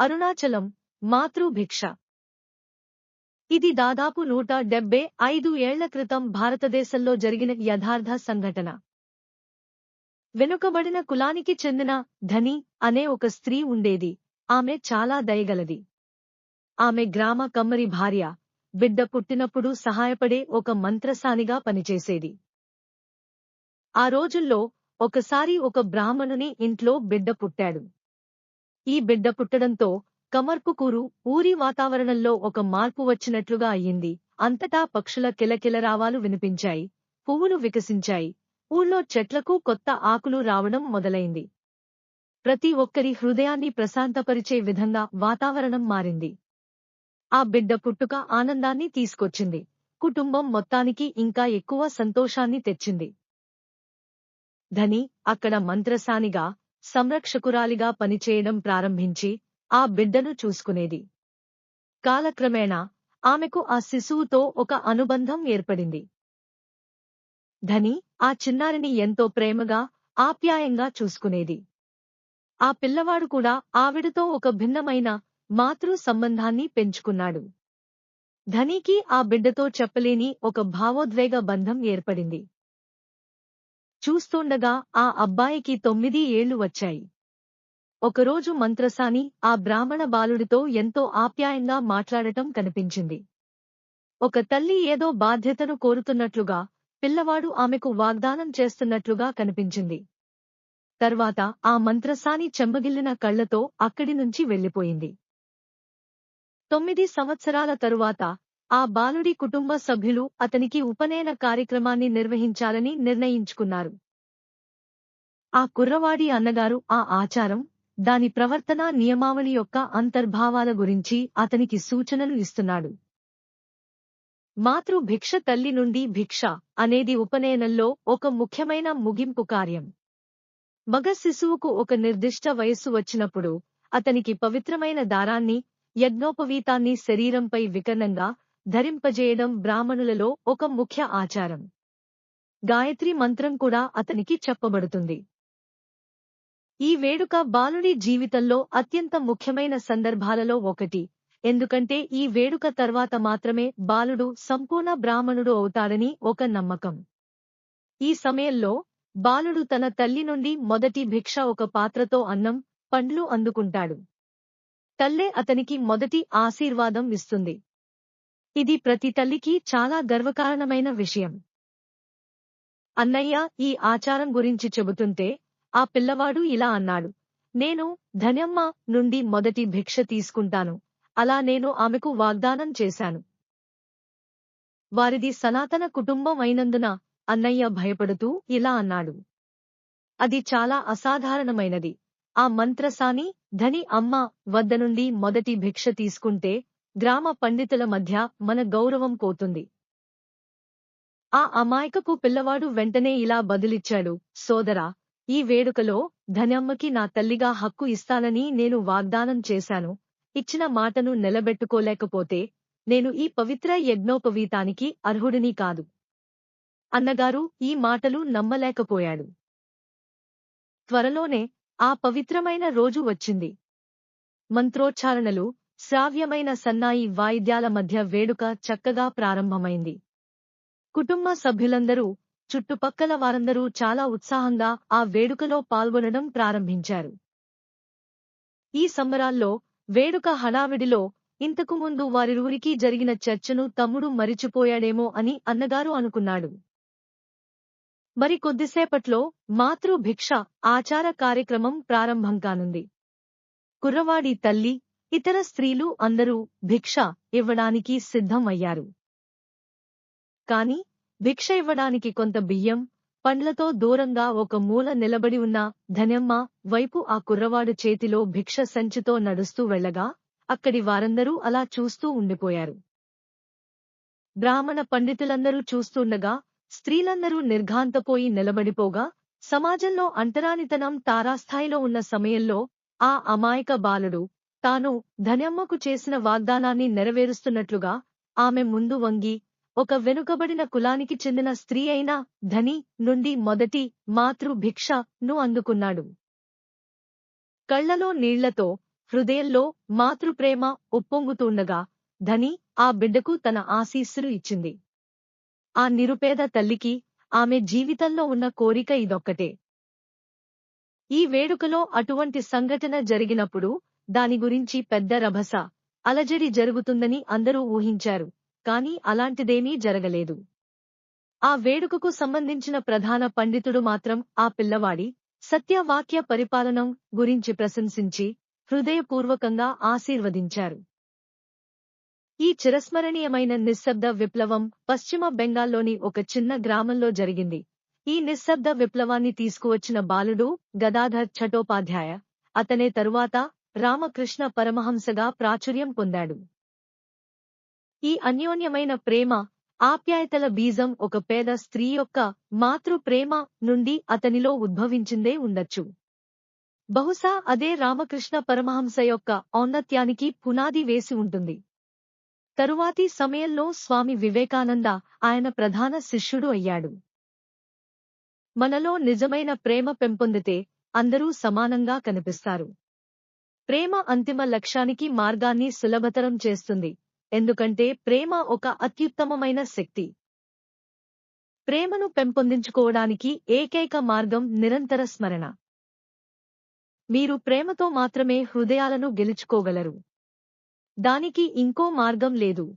అరుణాచలం మాతృభిక్ష. ఇది దాదాపు నూట డెబ్బై ఐదు ఏళ్ళ క్రితం భారతదేశంలో జరిగిన యథార్థ సంఘటన. వెనుకబడిన కులానికి చెందిన ధని అనే ఒక స్త్రీ ఉండేది. ఆమె చాలా దయగలది. ఆమె గ్రామ కమ్మరి భార్య. బిడ్డ పుట్టినప్పుడు సహాయపడే ఒక మంత్రసానిగా పనిచేసేది. ఆ రోజుల్లో ఒకసారి ఒక బ్రాహ్మణుని ఇంట్లో బిడ్డ పుట్టాడు. ఈ బిడ్డ పుట్టడంతో కమర్పుకూరు ఊరి వాతావరణంలో ఒక మార్పు వచ్చినట్లుగా అయ్యింది. అంతటా పక్షుల కిలకిలరావాలు వినిపించాయి. పువ్వులు వికసించాయి. ఊళ్ళో చెట్లకు కొత్త ఆకులు రావడం మొదలైంది. ప్రతి ఒక్కరి హృదయాన్ని ప్రశాంతపరిచే విధంగా వాతావరణం మారింది. ఆ బిడ్డ పుట్టుక ఆనందాన్ని తీసుకొచ్చింది. కుటుంబం మొత్తానికి ఇంకా ఎక్కువ సంతోషాన్ని తెచ్చింది. ధని అక్కడ మంత్రసానిగా సంరక్షకురాలిగా పనిచేయడం ప్రారంభించి ఆ బిడ్డను చూసుకునేది. కాలక్రమేణా ఆమెకు ఆ శిశువుతో ఒక అనుబంధం ఏర్పడింది. ధని ఆ చిన్నారిని ఎంతో ప్రేమగా ఆప్యాయంగా చూసుకునేది. ఆ పిల్లవాడు కూడా ఆవిడతో ఒక భిన్నమైన మాతృ సంబంధాన్ని పెంచుకున్నాడు. ధనికి ఆ బిడ్డతో చెప్పలేని ఒక భావోద్వేగ బంధం ఏర్పడింది. చూస్తుండగా ఆ అబ్బాయికి తొమ్మిది ఏళ్ళు వచ్చాయి. ఒకరోజు మంత్రసాని ఆ బ్రాహ్మణ బాలుడితో ఎంతో ఆప్యాయంగా మాట్లాడటం కనిపించింది. ఒక తల్లి ఏదో బాధ్యతను కోరుతున్నట్లుగా పిల్లవాడు ఆమెకు వాగ్దానం చేస్తున్నట్లుగా కనిపించింది. తర్వాత ఆ మంత్రసాని చెంబగిల్లిన కళ్ళతో అక్కడి నుంచి వెళ్ళిపోయింది తొమ్మిది సంవత్సరాల తరువాత ఆ బాలుడి కుటుంబ సభ్యులు అతనికి ఉపనయన కార్యక్రమాన్ని నిర్వహించాలని నిర్ణయించుకున్నారు. ఆ కుర్రవాడి అన్నగారు ఆ ఆచారం దాని ప్రవర్తన నియమావళి యొక్క అంతర్భావాల గురించి అతనికి సూచనలు ఇస్తున్నాడు. మాతృ భిక్ష తల్లి నుండి భిక్ష అనేది ఉపనయనంలో ఒక ముఖ్యమైన ముగింపు కార్యం. మగ శిశువుకు ఒక నిర్దిష్ట వయస్సు వచ్చినప్పుడు అతనికి పవిత్రమైన దారాన్ని యజ్ఞోపవీతాన్ని శరీరంపై వికర్ణంగా ధరింపజేయడం బ్రాహ్మణులలో ఒక ముఖ్య ఆచారం. గాయత్రి మంత్రం కూడా అతనికి చెప్పబడుతుంది. ఈ వేడుక బాలుడి జీవితంలో అత్యంత ముఖ్యమైన సందర్భాలలో ఒకటి. ఎందుకంటే ఈ వేడుక తర్వాత మాత్రమే బాలుడు సంపూర్ణ బ్రాహ్మణుడు అవుతాడని ఒక నమ్మకం. ఈ సమయంలో బాలుడు తన తల్లి నుండి మొదటి భిక్ష ఒక పాత్రతో అన్నం పండ్లు అందుకుంటాడు. తల్లే అతనికి మొదటి ఆశీర్వాదం ఇస్తుంది. ఇది ప్రతి తల్లికి చాలా గర్వకారణమైన విషయం. అన్నయ్య ఈ ఆచారం గురించి చెబుతుంటే ఆ పిల్లవాడు ఇలా అన్నాడు. నేను ధన్యమ్మ నుండి మొదటి భిక్ష తీసుకుంటాను. అలా నేను ఆమెకు వాగ్దానం చేశాను. వారిది సనాతన కుటుంబం అయినందున అన్నయ్య భయపడుతూ ఇలా అన్నాడు. అది చాలా అసాధారణమైనది. ఆ మంత్రసాని ధని అమ్మ వద్ద నుండి మొదటి భిక్ష తీసుకుంటే గ్రామ పండితుల మధ్య మన గౌరవం పోతుంది. ఆ అమాయకపు పిల్లవాడు వెంటనే ఇలా బదులిచ్చాడు సోదరా ఈ వేడుకలో ధనమ్మకి నా తల్లిగా హక్కు ఇస్తానని నేను వాగ్దానం చేశాను. ఇచ్చిన మాటను నిలబెట్టుకోలేకపోతే నేను ఈ పవిత్ర యజ్ఞోపవీతానికి అర్హుడిని కాదు అన్నగారు ఈ మాటలు నమ్మలేకపోయాడు. త్వరలోనే ఆ పవిత్రమైన రోజు వచ్చింది. మంత్రోచ్చారణలు శ్రావ్యమైన సన్నాయి వాయిద్యాల మధ్య వేడుక చక్కగా ప్రారంభమైంది. కుటుంబ సభ్యులందరూ చుట్టుపక్కల వారందరూ చాలా ఉత్సాహంగా ఆ వేడుకలో పాల్గొనడం ప్రారంభించారు. ఈ సంబరాల్లో వేడుక హడావిడిలో ఇంతకు ముందు వారిరువురికి జరిగిన చర్చను తమ్ముడు మరిచిపోయాడేమో అని అన్నగారు అనుకున్నాడు. మరి కొద్దిసేపట్లో మాతృభిక్ష ఆచార కార్యక్రమం ప్రారంభం కానుంది. కుర్రవాడి తల్లి ఇతర స్త్రీలు అందరూ భిక్ష ఇవ్వడానికి సిద్ధం అయ్యారు కాని భిక్ష ఇవ్వడానికి కొంత బియ్యం పండ్లతో దూరంగా ఒక మూల నిలబడి ఉన్న ధనమ్మ వైపు ఆ కుర్రవాడు చేతిలో భిక్ష సంచితో నడుస్తూ వెళ్ళగా అక్కడి వారందరూ అలా చూస్తూ ఉండిపోయారు. బ్రాహ్మణ పండితులందరూ చూస్తుండగా స్త్రీలందరూ నిర్ఘాంతపోయి నిలబడిపోగా సమాజంలో అంటరానితనం తారాస్థాయిలో ఉన్న సమయంలో ఆ అమాయక బాలుడు తాను ధనమ్మకు చేసిన వాగ్దానాన్ని నెరవేరుస్తున్నట్లుగా ఆమె ముందు వంగి ఒక వెనుకబడిన కులానికి చెందిన స్త్రీ అయిన ధని నుండి మొదటి మాతృభిక్ష ను అందుకున్నాడు. కళ్ళలో నీళ్ళతో హృదయంలో మాతృప్రేమ ఉప్పొంగుతుండగా ధని ఆ బిడ్డకు తన ఆశీస్సులు ఇచ్చింది. ఆ నిరుపేద తల్లికి ఆమె జీవితంలో ఉన్న కోరిక ఇదొక్కటే. ఈ వేడుకలో అటువంటి సంఘటన జరిగినప్పుడు దాని గురించి పెద్ద రభస. అలజడి జరుగుతుందని అందరూ ఊహించారు కాని అలాంటిదేమీ జరగలేదు. ఆ వేడుకకు సంబంధించిన ప్రధాన పండితుడు మాత్రం ఆ పిల్లవాడి సత్యవాక్య పరిపాలనం గురించి ప్రశంసించి హృదయపూర్వకంగా ఆశీర్వదించారు. ఈ చిరస్మరణీయమైన నిశ్శబ్ద విప్లవం పశ్చిమ బెంగాల్లోని ఒక చిన్న గ్రామంలో జరిగింది. ఈ నిశ్శబ్ద విప్లవాన్ని తీసుకువచ్చిన బాలుడు గదాధర్ ఛటోపాధ్యాయ అతనే తరువాత రామకృష్ణ పరమహంసగా ప్రాచుర్యం పొందాడు. ఈ అన్యోన్యమైన ప్రేమ ఆప్యాయతల బీజం ఒక పేద స్త్రీ యొక్క మాతృ ప్రేమ నుండి అతనిలో ఉద్భవించిందే ఉండొచ్చు. బహుశా అదే రామకృష్ణ పరమహంస యొక్క ఔన్నత్యానికి పునాది వేసి ఉంటుంది. తరువాతి సమయంలో స్వామి వివేకానంద ఆయన ప్రధాన శిష్యుడు అయ్యాడు. మనలో నిజమైన ప్రేమ పెంపొందితే అందరూ సమానంగా కనిపిస్తారు. ప్రేమ అంతిమ లక్ష్యానికి మార్గాన్ని సులభతరం చేస్తుంది. ఎందుకంటే ప్రేమ ఒక అత్యుత్తమమైన శక్తి. ప్రేమను పెంపొందించుకోవడానికి ఏకైక మార్గం నిరంతర స్మరణ. మీరు ప్రేమతో మాత్రమే హృదయాలను గెలుచుకోగలరు. దానికి ఇంకో మార్గం లేదు.